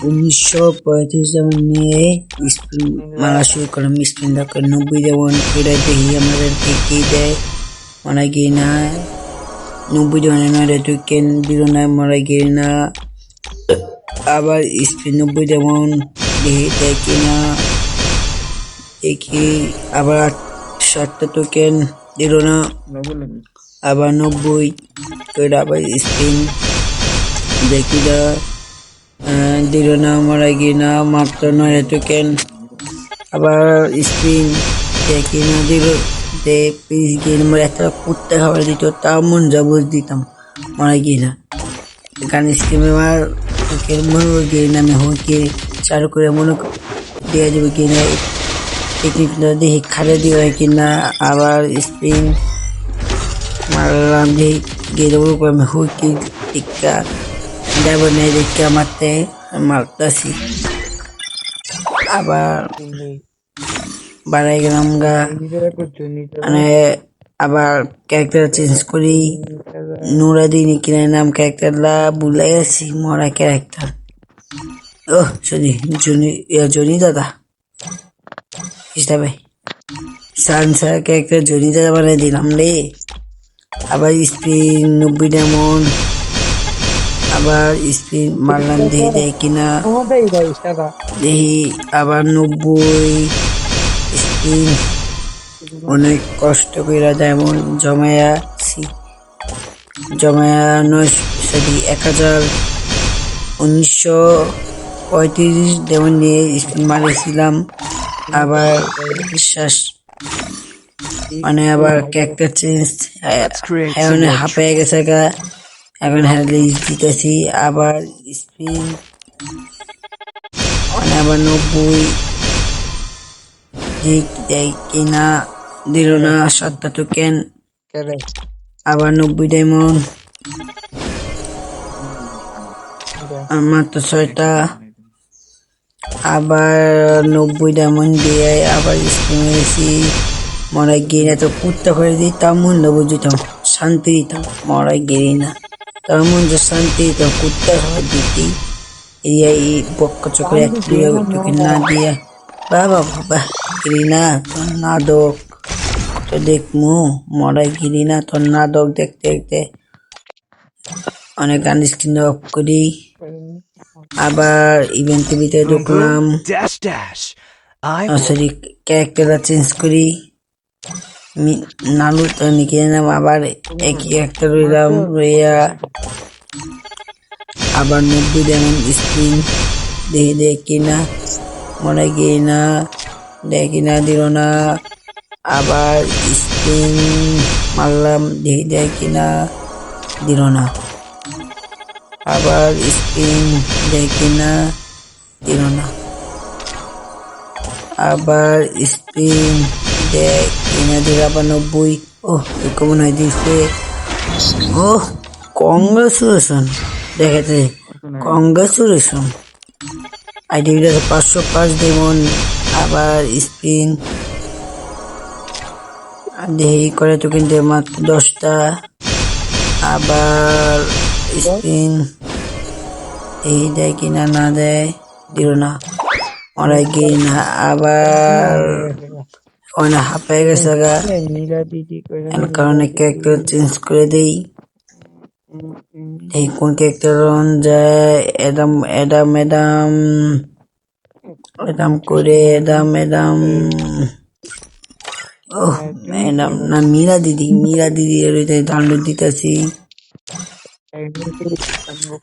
উনিশশো পঁয়ত্রিশ যেমন নিয়ে স্পিন মারা শুরু করলাম স্পিন দরকার নব্বই যেমন এটা দেখি আমাদেরকে কি দেয় মারা গিয়ে না নব্বই যেমন নয় কেন দিল না মারা গিয়ে না। আবার স্পিন নব্বই যেমন দেখি দেয় কিনা দেখি। আবার আট ষাটটা টোকেন দিল না আবার নব্বই করে আবার স্পিন দেখি দা দিল না মারা গিয়ে না মাত্র নয় টোকেন আবার স্পিন দেখি না দিল দে পিস গিয়ে নম্বর একটা খাবার দিত, তাও মন যাবুজ দিতাম মারা গিয়ে না। গান স্কিমে আমার টোকেন মনে গিয়ে না, আমি হকে চালু করে মনে দিয়ে দেবো কিনা টেকনিকটা দেখি খালে দিয়ে হয় কিনা আবার স্পিন মারলাম যে গেলে উপর আমি হুকি টিকা দেব নেই দেখে মারতে, মারতাছি। আবার বাড়াই গেলাম গা। মানে আবার ক্যারেক্টার চেঞ্জ করি। নুরাদিন কিনে নাম ক্যারেক্টারটা ভুলে গেছি, মরা ক্যারেক্টার ও জনি জনি জনি দাদা। কৃষ্ণা ভাই। সানসার ক্যারেক্টার জনি দাদা বানিয়ে দিলাম রে। আবার স্পিন, নব্বই ডায়মন্ড আবার স্পিন মারলাম দেখি দেয় কিনা? দেখি আবার নব্বই। স্পিন অনেক কষ্ট করে ডায়মন্ড জমায়া জমায়া নয় সরি এক হাজার উনিশশো পঁয়ত্রিশ যেমন নিয়ে স্পিন মারেছিলাম। আবার বিশ্বাস মানে আবার ক্যারেক্টার চেঞ্জ হয়ে গেছে গা। এখন হ্যান্ডলিস দিতেছি আবার স্পিন মানে আবার নব্বই দেয় কিনা দিল না সাতটা টোকেন আবার নব্বই ডায়মন্ড মাত্র ছয়টা। আবার নব্বই ডায়মন্ড দিয়ে আবার স্পিন মেরেছি মরা গিয়ে না তো কুত্তা করে দিতাম মূল্য বুঝিতাম শান্তি দিতাম মরা গিয়ে না। তার মন যে শান্তি দিতাম কুত্তা করে দিতি এই এই বক্ক চোখে এক দিয়ে তোকে না দিয়ে বাবা বাবা গিরি না তোর নাদক। তো দেখমু মরা গিরি না তোর নাদক দেখতে দেখতে অনেক গান স্ক্রিন অফ করি। আবার ইভেন্টের ভিতরে ঢুকলাম। সরি ক্যারেক্টারটা চেঞ্জ করি। মি- নালু তো নিকে নিলাম আবার একই একটা রইলাম, রইয়া আবার নব্বই যেমন স্ক্রিন দেখি দেখি না মনে গিয়ে না দেখি না দিল না, আবার স্ক্রিন মারলাম, দেখি দেখি না দিল না, আবার স্ক্রিন দেখি না দিল না, আবার স্পিন দেখ তিন হাজার আবার নব্বই ও এরকম মনে হয় দিচ্ছে ও কংগ্রেচুলেশন দেখাতে কংগ্রেচুলেশন আইডিটা পাঁচশো পাঁচ দেমন, আবার স্পিন। দেরি করে তো কিন্তু মাত্র দশটা। আবার স্পিন। এই দেয় কিনা না দেয়, দিল না। গিয়ে না, আবার অনেক হাঁপাই গেছে গা। এর কারণে ক্যারেক্টার চেঞ্জ করে দেই। এই কোন ক্যারেক্টার যায়, এডাম এদাম এদাম এদাম করে এদাম এদাম ও ম্যাডাম না, মীরা দিদি মীরা দিদি এর ডাউনলোড দিতেছি।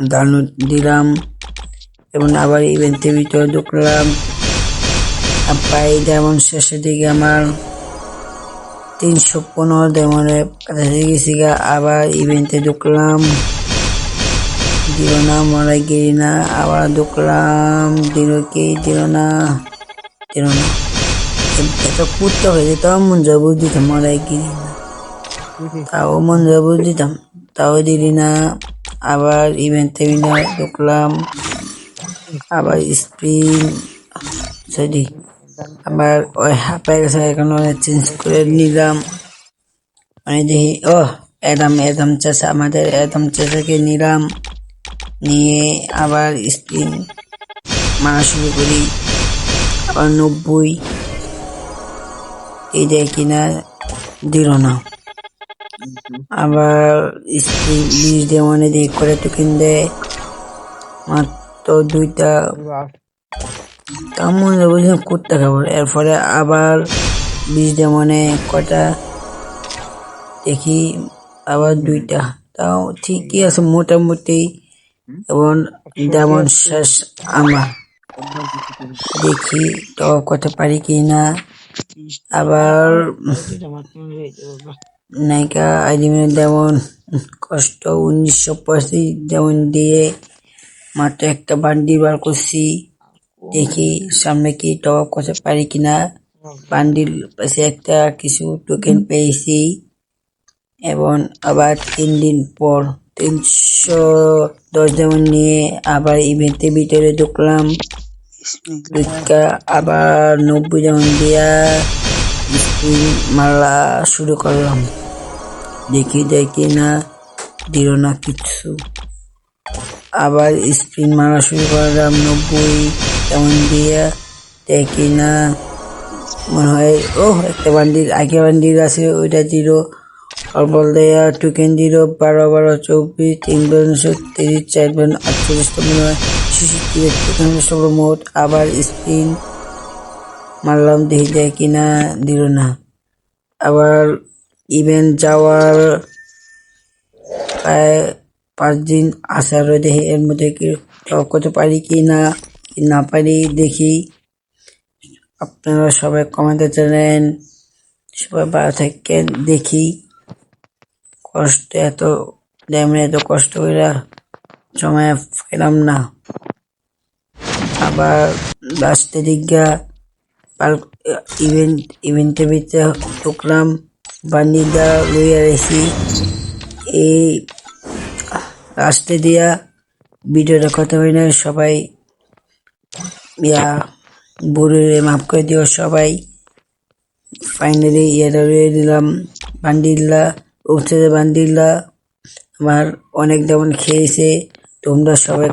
ডাউনলোড দিলাম। এবং আবার ইভেন্টের ভিতরে ঢুকলাম। প্রায় যেমন শেষের দিকে আমার তিনশো পনেরো ডেমনের কাছাকাছি গেছি গা। আবার ইভেন্টে ঢুকলাম। দিল না মরা গিরি না, আবার ঢুকলাম। দিল কি? দিল না দিল না এত কুত্তা হয়ে যেত মন যাব দিতাম মরা গিরি না। তাও মন যাব দিতাম, তাও দিলি না। আবার ইভেন্টে ঢুকলাম। আবার স্পিন। সরি। আবার ওই হাঁপাই গেছে, এখন চেঞ্জ করে নিলাম। মানে দেখি ও এদাম এদাম চাষা আমাদের এদাম চাষাকে নিলাম। নিয়ে আবার স্পিন মারা শুরু করি। আবার নব্বই। এই দেয় কিনা দিল না। আবার স্প্রিং বিষ দিয়ে মনে দিয়ে করে টোকেন দেয় মাত্র দুইটা তার মনে বুঝলাম কুত্তা খাবার এরপরে আবার বিষ মনে কটা দেখি, আবার দুইটা। তাও ঠিকই আছে মোটামুটি। এবং যেমন শেষ আমার দেখি তো করতে পারি কি না আবার নায়িকা আইডিমের যেমন কষ্ট, উনিশশো পঁয়ষট্টি যেমন দিয়ে মাত্র একটা বান্ডি বার করছি। দেখি সামনে কি টপ আপ করতে পারি কিনা। বান্ডিল পাশে একটা কিছু টোকেন পেয়েছি। এবং আবার তিন দিন পর তিনশো দশ যেমন নিয়ে আবার ইভেন্টের ভিতরে ঢুকলাম। আবার নব্বই যেমন দিয়া স্পিন মারা শুরু করলাম। দেখি দেখি না দিল না কিছু। আবার স্পিন মারা শুরু করলাম নব্বই। তেমন দিয়া দেখি না মনে হয় ও একটা বান্ডিল, আগে বান্ডিল আছে, ওইটা দিল। অল্পল দেয়া টোকেন দিল বারো বারো, চব্বিশ, তিন বারো তিরিশ, চার বারো আটচল্লিশ তো মনে হয় সব মোট, আবার স্পিন মারলাম, দেখি দেয় কিনা, দিল না। আবার ইভেন্ট যাওয়ার প্রায় পাঁচ দিন আসার দেখি এর মধ্যে কি করতে পারি কি না না পারি দেখি। আপনারা সবাই কমেন্টে জানেন, সবাই ভালো থাকেন, দেখি। কষ্ট এত ড্যামে এত কষ্ট করে সময় পেলাম না। আবার লাস্টের দিকটা ইভেন্ট ইভেন্টের ভিতরে ঢুকলাম বান্ডিলটা লইয়া রেখি এই লাস্টে দিয়া ভিডিওটা কথা হয় না, সবাই ইয়া বুড়ে মাফ করে দিও সবাই। ফাইনালি ইয়েটা রয়ে দিলাম। বান্ডিল্লা উঠছে বান্ডিল্লা আমার অনেক যেমন খেয়েছে, তোমরা সবাই